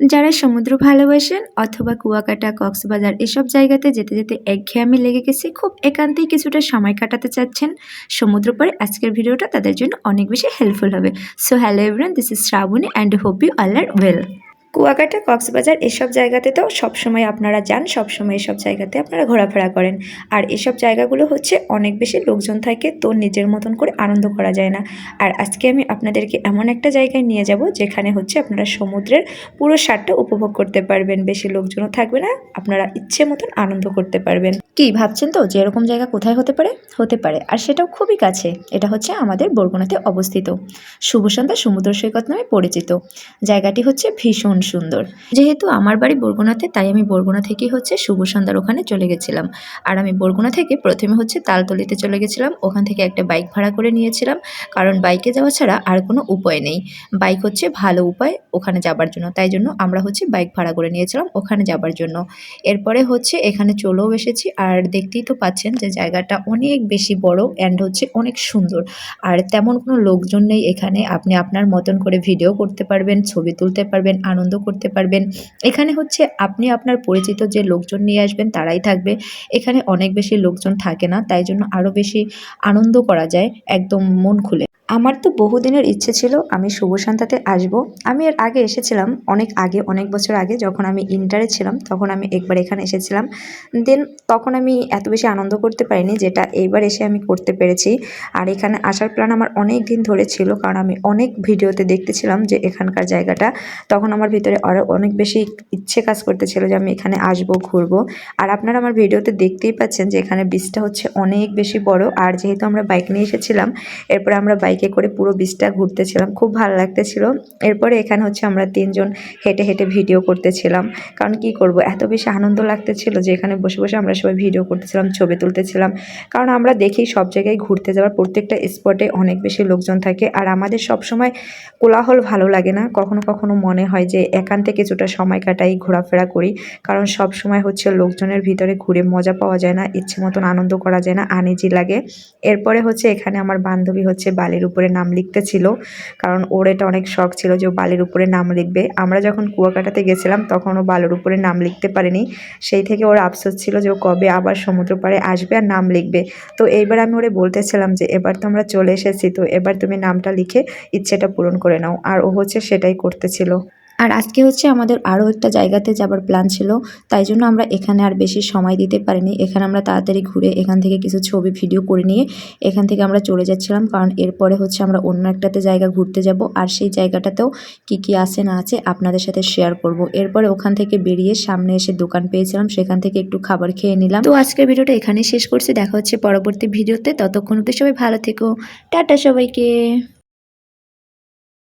যারা সমুদ্র ভালোবাসেন অথবা কুয়াকাটা, কক্সবাজার এসব জায়গাতে যেতে যেতে একঘেয়ামি লেগে গেছে। খুব একান্তেই কিছুটা সময় কাটাতে চাচ্ছেন সমুদ্র পরে আজকের ভিডিওটা তাদের জন্য অনেক বেশি হেল্পফুল হবে। So hello everyone this is Shrabani and hope you all are well Kuakata, Cox's Bazar এসব জায়গাতে তো সবসময় আপনারা যান, সবসময় এসব জায়গাতে আপনারা ঘোরাফেরা করেন। আর এসব জায়গাগুলো হচ্ছে অনেক বেশি লোকজন থাকে তো নিজের মতন করে আনন্দ করা যায় না। আর আজকে আমি আপনাদেরকে এমন একটা জায়গায় নিয়ে যাব যেখানে হচ্ছে আপনারা সমুদ্রের পুরো স্বাদটা উপভোগ করতে পারবেন, বেশি লোকজনও থাকবে না, আপনারা ইচ্ছে মতন আনন্দ করতে পারবেন। কি, ভাবছেন তো যে এরকম জায়গা কোথায় হতে পারে? হতে পারে, আর সেটাও খুবই কাছে। এটা হচ্ছে আমাদের বরগুনাতে অবস্থিত। শুভ সন্ধ্যা সমুদ্র সৈকত নামে পরিচিত। জায়গাটি হচ্ছে ভীষণ সুন্দর। যেহেতু আমার বাড়ি বরগুনাতে, তাই আমি বরগুনা থেকেই হচ্ছে শুভ সন্ধ্যার ওখানে চলে গেছিলাম। আর আমি বরগুনা থেকে প্রথমে হচ্ছে তালতলিতে চলে গেছিলাম। ওখান থেকে একটা বাইক ভাড়া করে নিয়েছিলাম। কারণ বাইকে যাওয়া ছাড়া আর কোনো উপায় নেই। বাইক হচ্ছে ভালো উপায় ওখানে যাবার জন্য। তাই জন্য আমরা হচ্ছে বাইক ভাড়া করে নিয়েছিলাম ওখানে যাবার জন্য। এরপরে হচ্ছে এখানে চলেও এসেছি। আর দেখতেই তো পাচ্ছেন যে জায়গাটা অনেক বেশি বড় অ্যান্ড হচ্ছে অনেক সুন্দর। আর তেমন কোনো লোকজন নেই এখানে। আপনি আপনার মতন করে ভিডিও করতে পারবেন, ছবি তুলতে পারবেন, আনন্দ করতে পারবেন। এখানে হচ্ছে আপনি আপনার পরিচিত যে লোকজন নিয়ে আসবেন তারাই থাকবে। এখানে অনেক বেশি লোকজন থাকে না, তাই জন্য আরও বেশি আনন্দ করা যায়, একদম মন খুলে। আমার তো বহুদিনের ইচ্ছে ছিল আমি শুভ সন্ধ্যাতে আসব। আমি এর আগে এসেছিলাম অনেক আগে, অনেক বছর আগে, যখন আমি ইন্টারে ছিলাম, তখন আমি একবার এখানে এসেছিলাম। দেন তখন আমি এত বেশি আনন্দ করতে পারিনি যেটা এইবার এসে আমি করতে পেরেছি। আর এখানে আসার প্ল্যান আমার অনেক দিন ধরে ছিল, কারণ আমি অনেক ভিডিওতে দেখতেছিলাম যে এখানকার জায়গাটা। তখন আমার ভিতরে আরও অনেক বেশি ইচ্ছে কাজ করতেছিল যে আমি এখানে আসব, ঘুরবো। আর আপনারা আমার ভিডিওতে দেখতেই পাচ্ছেন যে এখানে বীজটা হচ্ছে অনেক বেশি বড়। আর যেহেতু আমরা বাইক নিয়ে এসেছিলাম, এরপরে আমরা বাইকে করে পুরো বীজটা ঘুরতেছিলাম, খুব ভালো লাগতেছিল। এরপরে এখানে হচ্ছে আমরা তিনজন হেঁটে হেঁটে ভিডিও করতেছিলাম। কারণ কি করব? এত বেশি আনন্দ লাগতেছিল যে এখানে বসে বসে আমরা সবাই ভিডিও করতেছিলাম, ছবি তুলতেছিলাম। কারণ আমরা দেখি সব জায়গায় ঘুরতে যাওয়ার প্রত্যেকটা স্পটে অনেক বেশি লোকজন থাকে। আর আমাদের সব সময় কোলাহল ভালো লাগে না। কখনো কখনো মনে হয় যে একান্তে কিছুটা সময় কাটাই, ঘোরাফেরা করি। কারণ সব সময় হচ্ছে লোকজনের ভিতরে ঘুরে মজা পাওয়া যায় না, ইচ্ছে মতন আনন্দ করা যায় না, আনিজি লাগে। এরপরে হচ্ছে এখানে আমার বান্ধবী হচ্ছে বালির উপরে নাম লিখতে ছিল। কারণ ওর এটা অনেক শখ ছিল যে বালির উপরে নাম লিখবে। আমরা যখন কুয়াকাটাতে গেছিলাম, তখন ও বালুর উপরে নাম লিখতে পারেনি। সেই থেকে ওর আফসোস ছিল যে ও কবে আবার সমুদ্র পাড়ে আসবে আর নাম লিখবে। তো এইবার আমি ওরে বলতেছিলাম যে, এবার তো আমরা চলে এসেছি, তো এবার তুমি নামটা লিখে ইচ্ছেটা পূরণ করে নাও। আর ও হচ্ছে সেটাই করতেছিল আর আজকে হচ্ছে আমাদের আরও একটা জায়গাতে যাবার প্ল্যান ছিল, তাই জন্য আমরা এখানে আর বেশি সময় দিতে পারিনি। এখানে আমরা তাড়াতাড়ি ঘুরে এখান থেকে কিছু ছবি ভিডিও করে নিয়ে এখান থেকে আমরা চলে যাচ্ছিলাম, কারণ এরপরে হচ্ছে আমরা অন্য একটাতে জায়গা ঘুরতে যাব। আর সেই জায়গাটাতেও কি কি আছে না আছে আপনাদের সাথে শেয়ার করব। এরপরে ওখান থেকে বেরিয়ে সামনে এসে দোকান পেয়েছিলাম, সেখান থেকে একটু খাবার খেয়ে নিলাম। তো আজকের ভিডিওটা এখানেই শেষ করছি, দেখা হচ্ছে পরবর্তী ভিডিওতে ততক্ষণ অব্দি সবাই ভালো থেকো। টাটা সবাইকে।